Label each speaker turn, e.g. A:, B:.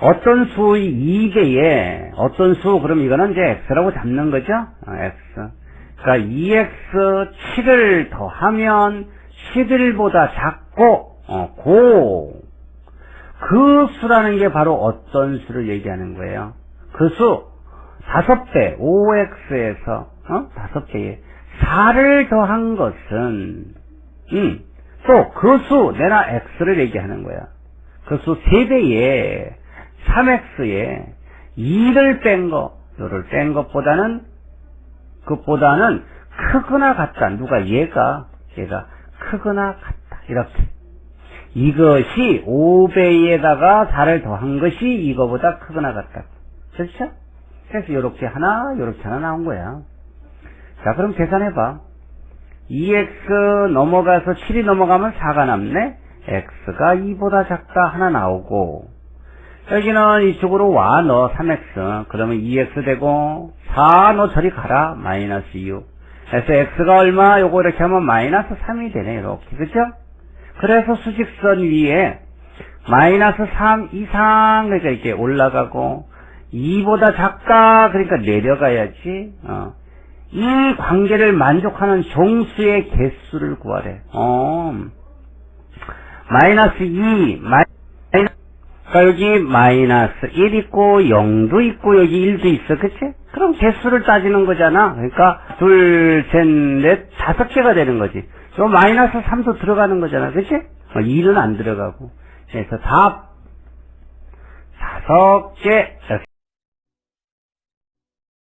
A: 어떤 수 2개에 어떤 수 그럼 이거는 이제 x라고 잡는 거죠. 어, x. 그러니까 2x 7을 더하면 11보다 작고 어, 고. 그 수라는 게 바로 어떤 수를 얘기하는 거예요. 그 수, 5배, 5x에서, 어? 5배에 4를 더한 것은, 음, 또 그 수, 내나 x를 얘기하는 거야. 그 수 3배에 3x에 2를 뺀 거, 요를 뺀 것보다는, 그보다는 크거나 같다. 누가 얘가, 얘가 크거나 같다. 이렇게. 이것이 5배에다가 4를 더한 것이 이거보다 크거나 같다. 그렇죠? 그래서 이렇게 하나, 이렇게 하나 나온 거야. 자, 그럼 계산해봐. 2x 넘어가서 7이 넘어가면 4가 남네? x가 2보다 작다 하나 나오고, 여기는 이쪽으로 와, 너 3x. 그러면 2x 되고, 4, 너 저리 가라. 마이너스 6. 그래서 x가 얼마? 요거 이렇게 하면 마이너스 3이 되네, 이렇게. 그죠? 그래서 수직선 위에 마이너스 3 이상 그러니까 이렇게 올라가고 2보다 작다 그러니까 내려가야지 어. 이 관계를 만족하는 종수의 개수를 구하래 어. 마이너스 2 마이 그러니까 여기 마이너스 1 있고 0도 있고 여기 1도 있어 그치? 그럼 개수를 따지는 거잖아 그러니까 둘, 셋, 넷, 다섯 개가 되는 거지 저 마이너스 3도 들어가는 거잖아 그치? 어, 2는 안 들어가고 그래서 답 다섯 개